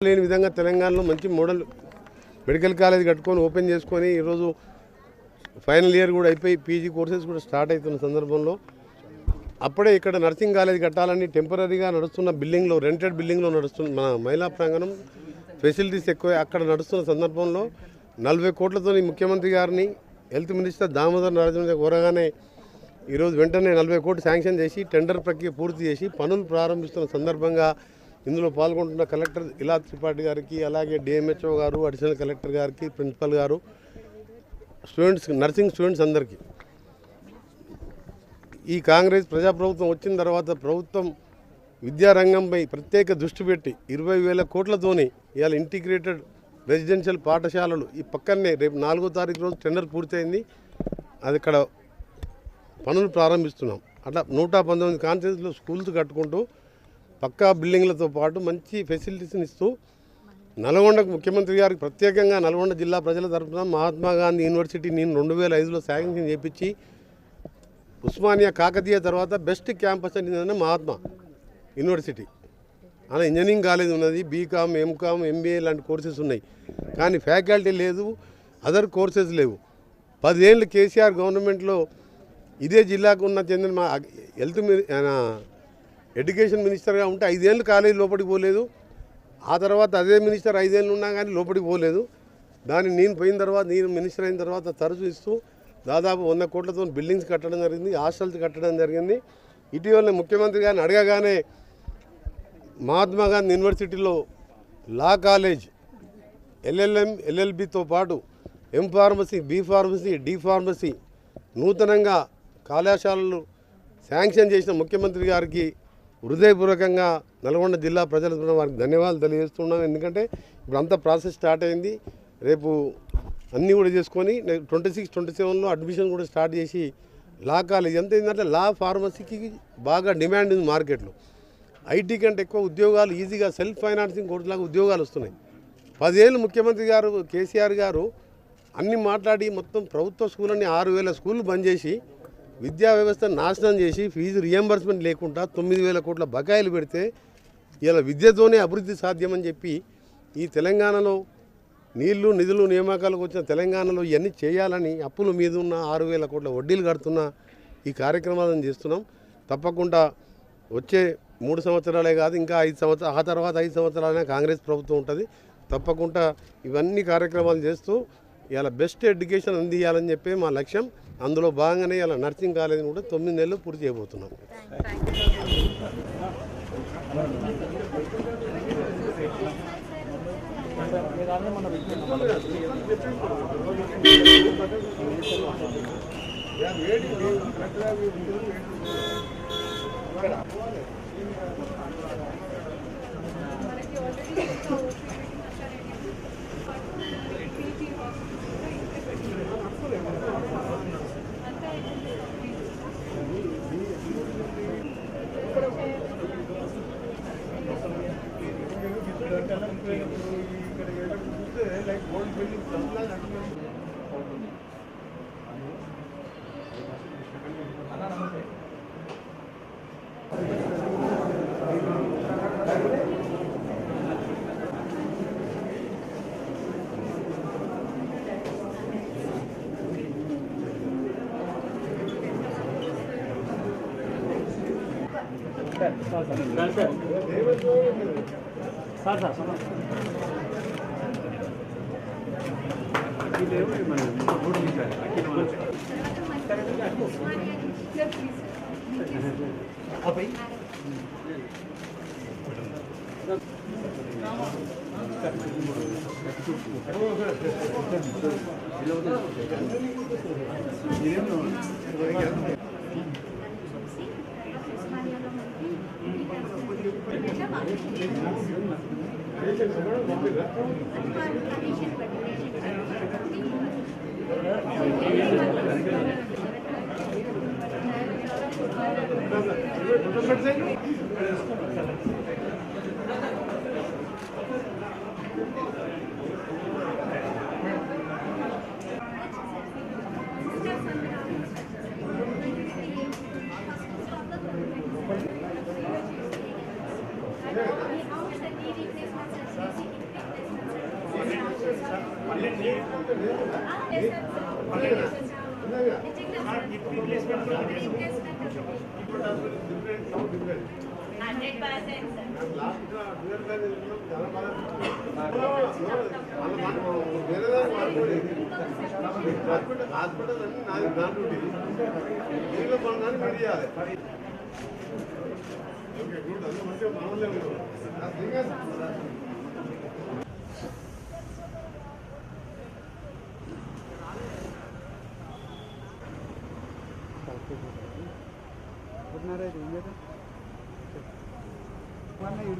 లేని విధంగా తెలంగాణలో మంచి మోడల్ మెడికల్ కాలేజ్ కట్టుకొని ఓపెన్ చేసుకొని ఈరోజు ఫైనల్ ఇయర్ కూడా అయిపోయి పీజీ కోర్సెస్ కూడా స్టార్ట్ అవుతున్న సందర్భంలో అప్పుడే ఇక్కడ నర్సింగ్ కాలేజ్ కట్టాలని టెంపరీగా నడుస్తున్న బిల్డింగ్లో రెంటెడ్ బిల్డింగ్లో నడుస్తున్న మన మహిళా ప్రాంగణం ఫెసిలిటీస్ ఎక్కువ అక్కడ నడుస్తున్న సందర్భంలో నలభై కోట్లతో ముఖ్యమంత్రి గారిని హెల్త్ మినిస్టర్ దామోదర్ నరేంద్ర కోరగానే ఈరోజు వెంటనే నలభై కోట్లు శాంక్షన్ చేసి టెండర్ ప్రక్రియ పూర్తి చేసి పనులు ప్రారంభిస్తున్న సందర్భంగా ఇందులో పాల్గొంటున్న కలెక్టర్ ఇలా త్రిపాఠి గారికి అలాగే డిఎంహెచ్ఓ గారు అడిషనల్ కలెక్టర్ గారికి ప్రిన్సిపల్ గారు స్టూడెంట్స్ నర్సింగ్ స్టూడెంట్స్ అందరికీ. ఈ కాంగ్రెస్ ప్రజాప్రభుత్వం వచ్చిన తర్వాత ప్రభుత్వం విద్యారంగంపై ప్రత్యేక దృష్టి పెట్టి ఇరవై వేల కోట్లతోని ఇవాళ ఇంటిగ్రేటెడ్ రెసిడెన్షియల్ పాఠశాలలు ఈ పక్కనే రేపు నాలుగో తారీఖు రోజు టెండర్ పూర్తయింది. అది ఇక్కడ పనులు ప్రారంభిస్తున్నాం. అట్లా నూట పంతొమ్మిది కాన్స్టిట్యూన్సీలో స్కూల్స్ కట్టుకుంటూ పక్కా బిల్డింగ్లతో పాటు మంచి ఫెసిలిటీస్ని ఇస్తూ నల్గొండకు ముఖ్యమంత్రి గారికి ప్రత్యేకంగా నల్గొండ జిల్లా ప్రజల తరఫున మహాత్మా గాంధీ యూనివర్సిటీ నేను రెండు వేల ఐదులో శాంక్షన్ చేపించి ఉస్మానియా కాకతీయ తర్వాత బెస్ట్ క్యాంపస్ అనేది మహాత్మా యూనివర్సిటీ. అలా ఇంజనీరింగ్ కాలేజ్ ఉన్నది బీకామ్ ఎంకామ్ ఎంబీఏ లాంటి కోర్సెస్ ఉన్నాయి. కానీ ఫ్యాకల్టీ లేదు అదర్ కోర్సెస్ లేవు. పదేళ్ళు కేసీఆర్ గవర్నమెంట్లో ఇదే జిల్లాకు ఉన్న చెందిన మా హెల్త్ మిని ఎడ్యుకేషన్ మినిస్టర్గా ఉంటే ఐదేళ్ళు కాలేజ్ లోపలికి పోలేదు. ఆ తర్వాత అదే మినిస్టర్ ఐదేళ్ళు ఉన్నా కానీ లోపలికి పోలేదు. దాన్ని నేను పోయిన తర్వాత నేను మినిస్టర్ అయిన తర్వాత తరచు ఇస్తూ దాదాపు వంద కోట్లతో బిల్డింగ్స్ కట్టడం జరిగింది హాస్టల్స్ కట్టడం జరిగింది. ఇటీవల ముఖ్యమంత్రి గారిని అడగగానే మహాత్మా గాంధీ యూనివర్సిటీలో లా కాలేజ్ ఎల్ఎల్ఎం ఎల్ఎల్బితో పాటు M pharmacy B pharmacy D pharmacy నూతనంగా కళాశాలలు శాంక్షన్ చేసిన ముఖ్యమంత్రి గారికి హృదయపూర్వకంగా నల్గొండ జిల్లా ప్రజల వారికి ధన్యవాదాలు తెలియజేస్తున్నాం. ఎందుకంటే ఇప్పుడు అంతా ప్రాసెస్ స్టార్ట్ అయింది. రేపు అన్నీ కూడా చేసుకొని ట్వంటీ సిక్స్ ట్వంటీ సెవెన్లో అడ్మిషన్ కూడా స్టార్ట్ చేసి లా కాలేజ్ ఎంత ఏంటంటే లా ఫార్మసీకి బాగా డిమాండ్ ఉంది మార్కెట్లో. ఐటీ కంటే ఎక్కువ ఉద్యోగాలు ఈజీగా సెల్ఫ్ ఫైనాన్సింగ్ కోర్సులాగా ఉద్యోగాలు వస్తున్నాయి. పదేళ్ళు ముఖ్యమంత్రి గారు కేసీఆర్ గారు అన్ని మాట్లాడి మొత్తం ప్రభుత్వ స్కూల్ అన్ని ఆరు వేల స్కూళ్ళు బంద్ చేసి విద్యా వ్యవస్థ నాశనం చేసి ఫీజు రియంబర్స్మెంట్ లేకుండా తొమ్మిది వేల కోట్ల బకాయిలు పెడితే ఇలా విద్యతోనే అభివృద్ధి సాధ్యమని చెప్పి ఈ తెలంగాణలో నీళ్ళు నిధులు నియామకాలకు వచ్చిన తెలంగాణలో ఇవన్నీ చేయాలని అప్పుల మీద ఉన్న ఆరు వేల కోట్ల వడ్డీలు కడుతున్న ఈ కార్యక్రమాలను చేస్తున్నాం. తప్పకుండా వచ్చే మూడు సంవత్సరాలే కాదు ఇంకా ఐదు సంవత్సరాలు ఆ తర్వాత ఐదు సంవత్సరాలైనా కాంగ్రెస్ ప్రభుత్వం ఉంటుంది. తప్పకుండా ఇవన్నీ కార్యక్రమాలు చేస్తూ ఇలా బెస్ట్ ఎడ్యుకేషన్ అందియాలని చెప్పి మా లక్ష్యం. అందులో భాగంగానే ఇలా నర్సింగ్ కాలేజీని కూడా తొమ్మిది నెలలు పూర్తి చేయబోతున్నాం. Sir Thank you. Sir sir How much Продолжение hundred percent sir hospital అన్ని నాది నా డ్యూటీ దీనిలో పనులని మీరు చేయాలి ఓకే గుడ్ అది మంచిగా మామూలుగా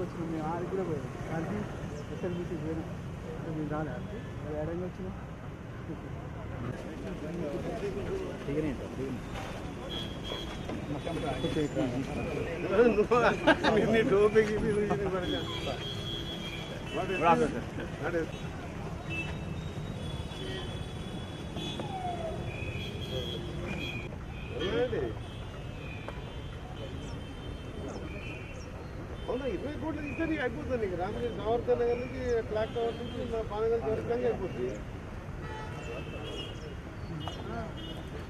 ఇడికి వచ్చినాం మేము ఆడికి కూడా పోయాం. అది ఎస్ఎల్బీసీ పోయినాం. మేము రాలే ఆడికి. అది ఏడంగా వచ్చినాం. నీ టోపీకి మీరు ఇది పడగా. What is- That is- ఏమండి? అవునా ఇరవై కోట్లు ఇస్తే నీకు అయిపోతుంది. నీకు రామకృష్ణ సావర్కర్ నగర్ నుంచి క్లాక్ టవర్ నుంచి మా పానగల్ వరకు అయిపోతుంది ఇది ఉంది. కాఫీ పెట్టండి, నేను అక్కడ అమౌంట్ ఇస్తాను. అటు అటు చెట్టు చెట్టు పేరు ఏదో పెట్టా, మేడం గా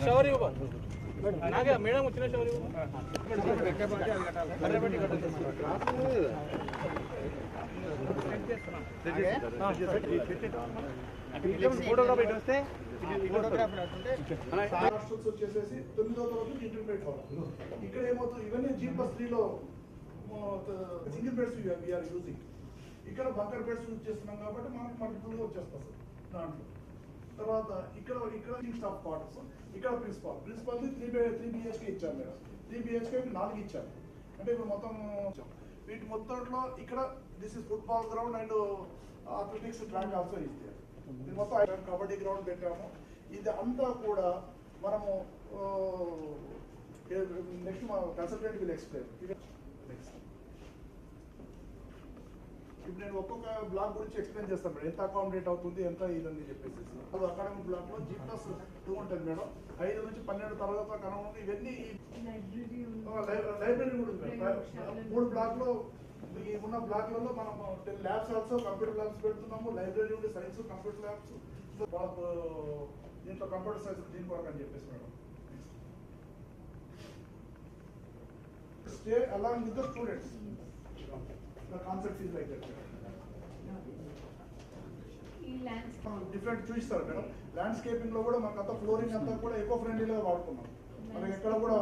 షవర్ ఇవ్వు మేడం వచ్చిన షవర్ ఇవ్వు వస్తే వచ్చేసేసి తొమ్మిదో తరగతి ఇంటర్మీడియట్ వాళ్ళు ఇక్కడ ఏమవుతుంది ఇవన్నీ జీ ప్లస్ త్రీలో సింగిల్ బెడ్స్ వీఆర్ యూజింగ్ ఇక్కడ బంకర్ బెడ్స్ యూజ్ చేస్తున్నాం కాబట్టి మనకు మల్టిపుల్గా వచ్చేస్తాం సార్ దాంట్లో. తర్వాత ఇక్కడ ఇక్కడ స్టాఫ్ క్వార్టర్స్ ఇక్కడ principal principal three three BHK ఇచ్చారు మేడం. త్రీ బిహెచ్కే నాలుగు ఇచ్చారు. అంటే ఇప్పుడు మొత్తం వీటి మొత్తంలో ఇక్కడ this is football ground and athletics track also ఇస్తే ఇది మొత్తం కబడ్డీ గ్రౌండ్ పెట్టాము. ఇది అంతా కూడా మనము uh, నెక్స్ట్ మా కన్సల్టెంట్ విల్ ఎక్స్ప్లెయిన్ ఇప్పుడు నేను ఒక్కొక్క బ్లాక్ గురించి ఎక్స్ప్లెయిన్ చేస్తాను మేడం. ఎంత అకామిడేట్ అవుతుంది ఎంత ఇదని చెప్పేసి. అది అకాడమిక్ బ్లాక్లో జీ ప్లస్ టూ ఉంటుంది మేడం. ఐదు నుంచి పన్నెండు తరగతి కనుక ఇవన్నీ లైబ్రరీ కూడా ఉంది మూడు. బ్లాక్లో ఈ ఉన్న బ్లాక్లలో మనం ten labs also computer labs పెడుతున్నాము. లైబ్రరీ ఉండి సైన్స్ కంప్యూటర్ ల్యాబ్స్ దీంట్లో కంప్యూటర్ సైన్స్ దీని వరకు అని చెప్పేసి madam. Stay along with the students is like that ఈ ల్యాండ్స్ డిఫరెంట్ చూపిస్తారు మేడం. ల్యాండ్స్కేపింగ్లో కూడా మనకు అంతా ఫ్లోరింగ్ అంతా కూడా ఎకో ఫ్రెండ్లీగా వాడుకున్నాం. మనకి ఎక్కడ కూడా